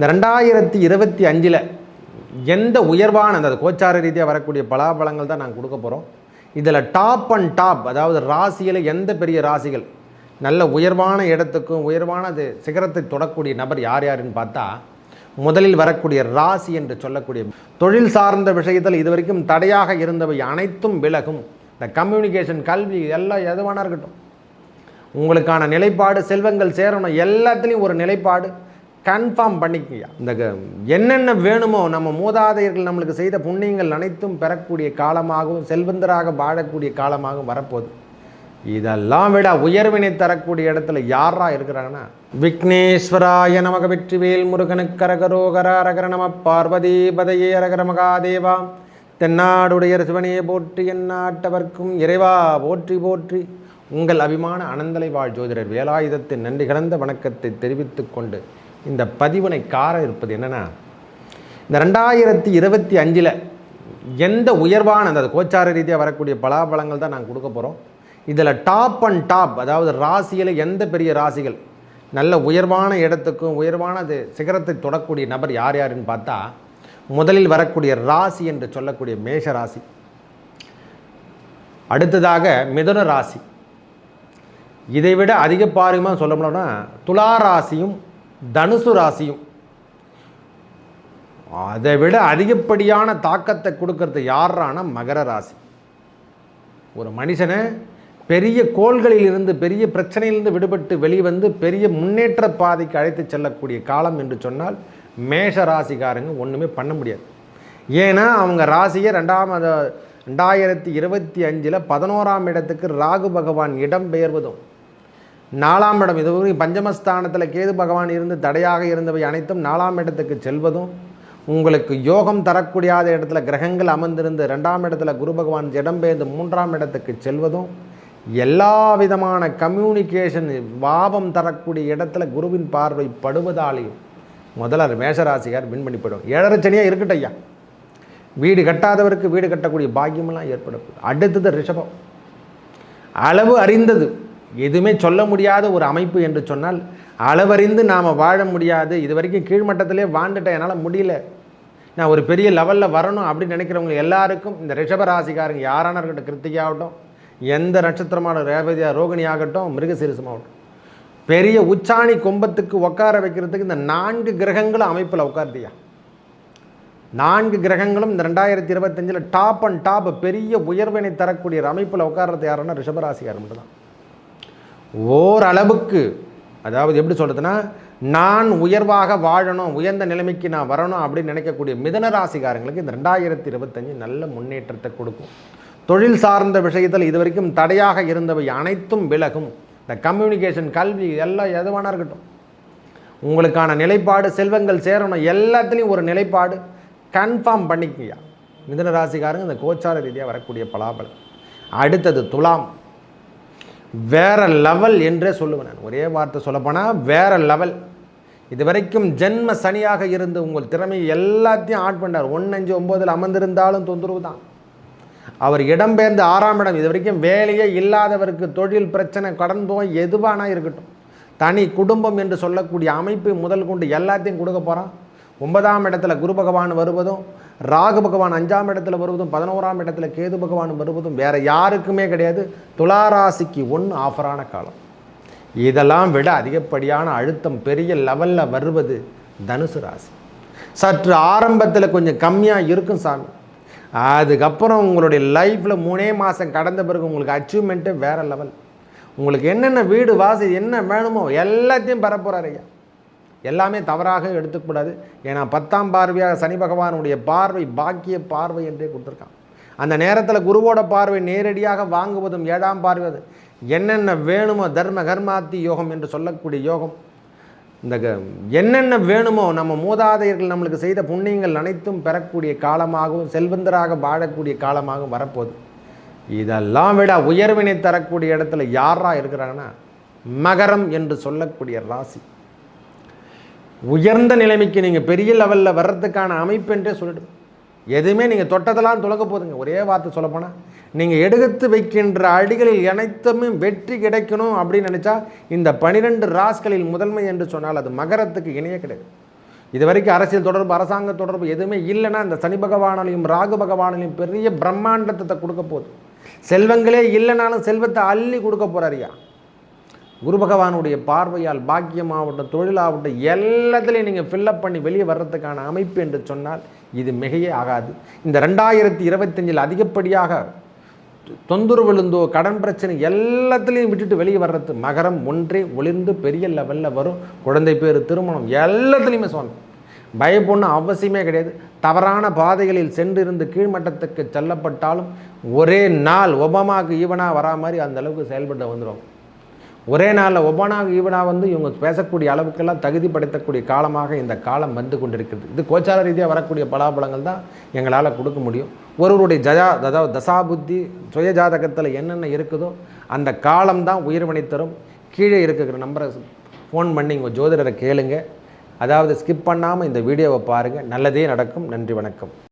இந்த ரெண்டாயிரத்தி இருபத்தி அஞ்சில் எந்த உயர்வான அந்த கோச்சார ரீதியாக வரக்கூடிய பலாபலங்கள் தான் நாங்கள் கொடுக்க போகிறோம் இதில் டாப் அண்ட் டாப் அதாவது ராசியில் எந்த பெரிய ராசிகள் நல்ல உயர்வான இடத்துக்கும் உயர்வான அது சிகரத்தை தொடக்கூடிய நபர் யார் யாருன்னு பார்த்தா முதலில் வரக்கூடிய ராசி என்று சொல்லக்கூடிய தொழில் சார்ந்த விஷயத்தில் இதுவரைக்கும் தடையாக இருந்தவை அனைத்தும் விலகும். இந்த கம்யூனிகேஷன் கல்வி எல்லாம் எதுவானா இருக்கட்டும். உங்களுக்கான நிலைப்பாடு செல்வங்கள் சேரணும் எல்லாத்துலேயும் ஒரு நிலைப்பாடு. கன்ஃபார்ம் பண்ணிக்கங்க. இந்த க- என்னென்ன வேணுமோ நம்ம மூதாதையர்கள் நம்மளுக்கு செய்த புண்ணியங்கள் அனைத்தும் பெறக்கூடிய காலமாகவும் செல்வந்தராக வாழக்கூடிய காலமாகவும் வரப்போகுது. இதெல்லாம் விட உயர்வினை தரக்கூடிய இடத்துல யாரா இருக்கிறாங்கன்னா விக்னேஸ்வராய நமக வெற்றிவேல் முருகனுக்கு அரகரோகர அரகர நம பார்வதி பதையே அரகர மகாதேவா. தென்னாடுடைய சிவனையே போற்றி எந்நாட்டவர்க்கும் இறைவா போற்றி போற்றி. உங்கள் அபிமான அனந்தலை வாழ் ஜோதிடர் வேலாயுதத்தின் நன்றி கலந்த வணக்கத்தை தெரிவித்துக் கொண்டு இந்த பதிவினை கார இருப்பது என்னென்னா இந்த ரெண்டாயிரத்தி இருபத்தி அஞ்சில் எந்த உயர்வான அந்த கோச்சார ரீதியாக வரக்கூடிய பலாபலங்கள் தான் நாங்கள் கொடுக்க போகிறோம் இதில் டாப் அண்ட் டாப் அதாவது ராசியில் எந்த பெரிய ராசிகள் நல்ல உயர்வான இடத்துக்கும் உயர்வான அது சிகரத்தை தொடக்கூடிய நபர் யார் யாருன்னு பார்த்தா முதலில் வரக்கூடிய ராசி என்று சொல்லக்கூடிய மேஷ ராசி. அடுத்ததாக மிதுன ராசி. இதை விட அதிக பாரியமாக சொல்ல முடியும்னா துலா ராசியும் தனுசு ராசியும். அதை விட அதிகப்படியான தாக்கத்தை கொடுக்கறது யாரான மகர ராசி. ஒரு மனுஷனை பெரிய கோள்களில் இருந்து பெரிய பிரச்சனையிலிருந்து விடுபட்டு வெளிவந்து பெரிய முன்னேற்ற பாதைக்கு அழைத்து செல்லக்கூடிய காலம் என்று சொன்னால் மேஷ ராசிக்காரங்க ஒன்றுமே பண்ண முடியாது. ஏன்னா அவங்க ராசியை ரெண்டாம் ரெண்டாயிரத்தி இருபத்தி அஞ்சில் பதினோராம் இடத்துக்கு ராகு பகவான் இடம் பெயர்வதும் நாலாம் இடம். இது பஞ்சமஸ்தானத்தில் கேது பகவான் இருந்து தடையாக இருந்தவை அனைத்தும் நாலாம் இடத்துக்கு செல்வதும் உங்களுக்கு யோகம் தரக்கூடியாத இடத்துல கிரகங்கள் அமர்ந்திருந்து ரெண்டாம் இடத்துல குரு பகவான் இடம்பெயர்ந்து மூன்றாம் இடத்துக்கு செல்வதும் எல்லா விதமான கம்யூனிகேஷன் பாவம் தரக்கூடிய இடத்துல குருவின் பார்வை படுவதாலேயும் முதல்ல மேஷராசிகார் வின் பண்ணி போயிடும் ஏழரை சனியாக இருக்கட்டும் ஐயா. வீடு கட்டாதவருக்கு வீடு கட்டக்கூடிய பாக்கியமெல்லாம் ஏற்படும் அடுத்தது ரிஷபம். அளவு அறிந்தது. எதுவுமே சொல்ல முடியாத ஒரு அமைப்பு என்று சொன்னால் அளவறிந்து நாம் வாழ முடியாது. இது வரைக்கும் கீழ்மட்டத்திலே வாழ்ந்துட்டேன் என்னால் முடியல. நான் ஒரு பெரிய லெவலில் வரணும் அப்படின்னு நினைக்கிறவங்க எல்லாருக்கும் இந்த ரிஷபராசிக்காரங்க யாரான இருக்கட்டும் கிருத்திகாகட்டும் எந்த நட்சத்திரமான ரேவதியா ரோகிணி ஆகட்டும் மிருகசீரிசமாகட்டும் பெரிய உச்சாணி கும்பத்துக்கு உட்கார வைக்கிறதுக்கு இந்த நான்கு கிரகங்களும் அமைப்பில் உட்காருதியா நான்கு கிரகங்களும் இந்த ரெண்டாயிரத்தி இருபத்தஞ்சில் டாப் அண்ட் டாப் பெரிய உயர்வினை தரக்கூடிய அமைப்பில் உட்கார்றது யாருன்னா ரிஷபராசிக்காரர் மட்டும்தான். ஓரளவுக்கு அதாவது எப்படி சொல்கிறதுனா நான் உயர்வாக வாழணும் உயர்ந்த நிலைமைக்கு நான் வரணும் அப்படின்னு நினைக்கக்கூடிய மிதன ராசிக்காரங்களுக்கு இந்த ரெண்டாயிரத்தி இருபத்தஞ்சு நல்ல முன்னேற்றத்தை கொடுக்கும். தொழில் சார்ந்த விஷயத்தில் இதுவரைக்கும் தடையாக இருந்தவை அனைத்தும் விலகும். இந்த கம்யூனிகேஷன் கல்வி எல்லாம் எதுவானா இருக்கட்டும். உங்களுக்கான நிலைப்பாடு செல்வங்கள் சேரணும் எல்லாத்துலேயும் ஒரு நிலைப்பாடு. கன்ஃபார்ம் பண்ணிக்கியா மிதன ராசிக்காரங்க இந்த கோச்சார ரீதியாக வரக்கூடிய பலாபலம். அடுத்தது துலாம். வேற லெவல் என்றே சொல்லுவேன் நான். ஒரே வார்த்தை சொல்லப்போனால் வேற லெவல். இது வரைக்கும் ஜென்ம சனியாக இருந்து உங்கள் திறமையை எல்லாத்தையும் ஆட் பண்ணார். ஒன்று அஞ்சு ஒம்போதில் அமர்ந்திருந்தாலும் தொந்தரவு தான். அவர் இடம்பெயர்ந்து ஆறாம் இடம். இது வரைக்கும் வேலையே இல்லாதவருக்கு தொழில் பிரச்சனை கடன் போய் எதுவானா இருக்கட்டும். தனி குடும்பம் என்று சொல்லக்கூடிய அமைப்பு முதல் கொண்டு எல்லாத்தையும் கொடுக்க போகிறான் ஒன்பதாம் இடத்துல குரு பகவான் வருவதும் ராகு பகவான் அஞ்சாம் இடத்துல வருவதும் பதினோராம் இடத்துல கேது பகவான் வருவதும் வேற யாருக்குமே கிடையாது. துளாராசிக்கு ஒன்று ஆஃபரான காலம். இதெல்லாம் விட அதிகப்படியான அழுத்தம் பெரிய லெவலில் வருவது தனுசு ராசி. சற்று ஆரம்பத்தில் கொஞ்சம் கம்மியாக இருக்கும் சாமி. அதுக்கப்புறம் உங்களுடைய லைஃப்பில் மூணே மாதம் கடந்த பிறகு உங்களுக்கு அச்சீவ்மெண்ட்டு வேறு லெவல் உங்களுக்கு என்னென்ன வீடு வாசி என்ன வேணுமோ எல்லாத்தையும் பெறப்போகிறார் ஐயா. எல்லாமே தவறாக எடுத்துக்கூடாது. ஏன்னா பத்தாம் பார்வையாக சனி பகவானுடைய பார்வை பாக்கிய பார்வை என்றே கொடுத்துருக்கான். அந்த நேரத்தில் குருவோட பார்வை நேரடியாக வாங்குவதும் ஏழாம் பார்வை அது. என்னென்ன வேணுமோ தர்ம கர்மாத்தி யோகம் என்று சொல்லக்கூடிய யோகம். இந்த க- என்னென்ன வேணுமோ நம்ம மூதாதையர்கள் நம்மளுக்கு செய்த புண்ணியங்கள் அனைத்தும் பெறக்கூடிய காலமாகவும் செல்வந்தராக வாழக்கூடிய காலமாகவும் வரப்போகுது. இதெல்லாம் விட உயர்வினை தரக்கூடிய இடத்துல யாரா இருக்கிறாங்கன்னா மகரம் என்று சொல்லக்கூடிய ராசி. உயர்ந்த நிலைமைக்கு நீங்கள் பெரிய லெவலில் வர்றதுக்கான அமைப்பு என்றே சொல்லிடு எதுவுமே நீங்கள் தொட்டதெல்லாம் துலங்க போதுங்க. ஒரே வார்த்தை சொல்லப்போனால் நீங்கள் எடுத்து வைக்கின்ற அடிகளில் அனைத்துமே வெற்றி கிடைக்கணும் அப்படின்னு நினச்சா இந்த பனிரெண்டு ராஸ்களில் முதன்மை என்று சொன்னால் அது மகரத்துக்கு இணைய கிடையாது. இது வரைக்கும் அரசியல் தொடர்பு அரசாங்க தொடர்பு எதுவுமே இல்லைன்னா இந்த சனி பகவானாலையும் ராகு பகவானாலையும் பெரிய பிரம்மாண்டத்தை கொடுக்க போகுது. செல்வங்களே இல்லைனாலும் செல்வத்தை அள்ளி கொடுக்க போகிறாரியா குரு பகவானுடைய பார்வையால் பாக்கியமாகட்டும் தொழிலாகட்டும் எல்லாத்துலேயும் நீங்கள் ஃபில்லப் பண்ணி வெளியே வர்றதுக்கான அமைப்பு என்று சொன்னால் இது மிகையே ஆகாது. இந்த ரெண்டாயிரத்தி இருபத்தஞ்சில் அதிகப்படியாக தொந்தரவு விழுந்தோ கடன் பிரச்சனை எல்லாத்துலேயும் விட்டுட்டு வெளியே வர்றது மகரம் ஒன்றே ஒளிர்ந்து பெரிய லெவலில் வரும். குழந்தை பேர் திருமணம் எல்லாத்துலேயுமே சொன்னோம் பயப்பொண்ணு அவசியமே கிடையாது. தவறான பாதைகளில் சென்றிருந்து கீழ்மட்டத்துக்கு செல்லப்பட்டாலும் ஒரே நாள் ஒபாமாவுக்கு ஈவனாக வரா மாதிரி அந்தளவுக்கு செயல்பட்டு வந்துடும் ஒரே நாளில் ஒபானாக ஈவனாக வந்து இவங்க பேசக்கூடிய அளவுக்கெல்லாம் தகுதி படுத்தக்கூடிய காலமாக இந்த காலம் வந்து கொண்டிருக்கிறது. இது கோச்சார ரீதியாக வரக்கூடிய பலாபலங்கள் தான் எங்களால் கொடுக்க முடியும். ஒருவருடைய ஜயா அதாவது தசாபுத்தி சுய ஜாதகத்தில் என்னென்ன இருக்குதோ அந்த காலம் தான் உயிர்வினை தரும். கீழே இருக்கிற நம்பரை ஃபோன் பண்ணி உங்கள் ஜோதிடரை கேளுங்க. அதாவது ஸ்கிப் பண்ணாமல் இந்த வீடியோவை பாருங்கள் நல்லதே நடக்கும். நன்றி வணக்கம்.